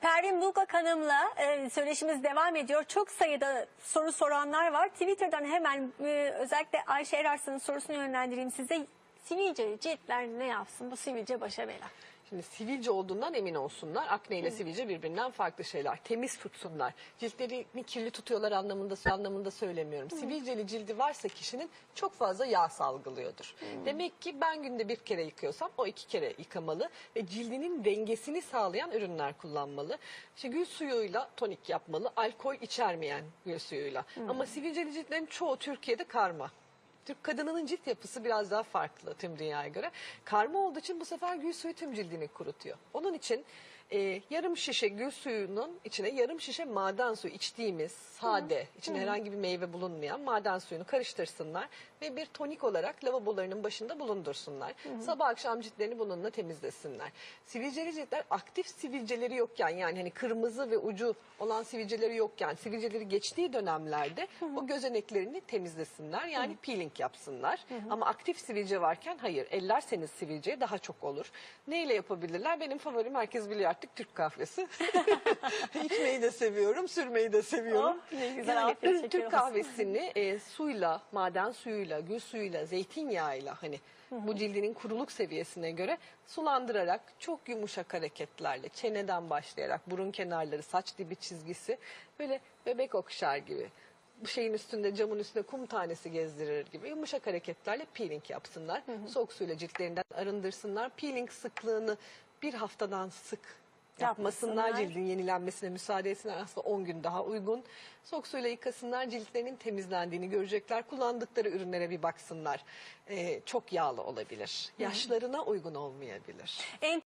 Pervin Bulgak Hanım'la e, söyleşimiz devam ediyor. Çok sayıda soru soranlar var. Twitter'dan hemen e, özellikle Ayşe Erarslan'ın sorusunu yönlendireyim size. Sivilce ciltler ne yapsın? Bu sivilce başa bela. Şimdi sivilce olduğundan emin olsunlar. Akne ile sivilce birbirinden farklı şeyler. Temiz tutsunlar. Ciltlerini kirli tutuyorlar anlamında anlamında söylemiyorum. Sivilceli cildi varsa kişinin çok fazla yağ salgılıyordur. Demek ki ben günde bir kere yıkıyorsam o iki kere yıkamalı ve cildinin dengesini sağlayan ürünler kullanmalı. İşte gül suyuyla tonik yapmalı. Alkol içermeyen gül suyuyla. Ama sivilceli ciltlerin çoğu Türkiye'de karma. Türk kadınının cilt yapısı biraz daha farklı tüm dünyaya göre. Karma olduğu için bu sefer gül suyu tüm cildini kurutuyor. Onun için e, yarım şişe gül suyunun içine yarım şişe maden suyu içtiğimiz sade, içinde herhangi bir meyve bulunmayan maden suyunu karıştırsınlar ve bir tonik olarak lavabolarının başında bulundursunlar. Sabah akşam ciltlerini bununla temizlesinler. Sivilceli ciltler aktif sivilceleri yokken yani hani kırmızı ve ucu olan sivilceleri yokken sivilceleri geçtiği dönemlerde o gözeneklerini temizlesinler. Yani peeling yapsınlar. Ama aktif sivilce varken hayır. Ellerseniz sivilceye daha çok olur. Neyle yapabilirler? Benim favorim herkes biliyor artık Türk kahvesi. İçmeyi de seviyorum, sürmeyi de seviyorum. Oh, ne güzel, Yani afiyet. Türk kahvesini e, suyla, maden suyuyla, gül suyuyla, zeytinyağıyla hani bu cildinin kuruluk seviyesine göre sulandırarak çok yumuşak hareketlerle çeneden başlayarak burun kenarları, saç dibi çizgisi böyle bebek okşar gibi bu şeyin üstünde camın üstünde kum tanesi gezdirir gibi yumuşak hareketlerle peeling yapsınlar. Soğuk suyla ciltlerinden arındırsınlar. Peeling sıklığını bir haftadan sık yapmasınlar. Yapmasınlar. Cildin yenilenmesine müsaade etsinler. Aslında 10 gün daha uygun. Soğuk suyla yıkasınlar. Ciltlerinin temizlendiğini görecekler. Kullandıkları ürünlere bir baksınlar. Ee, çok yağlı olabilir. Yaşlarına uygun olmayabilir. En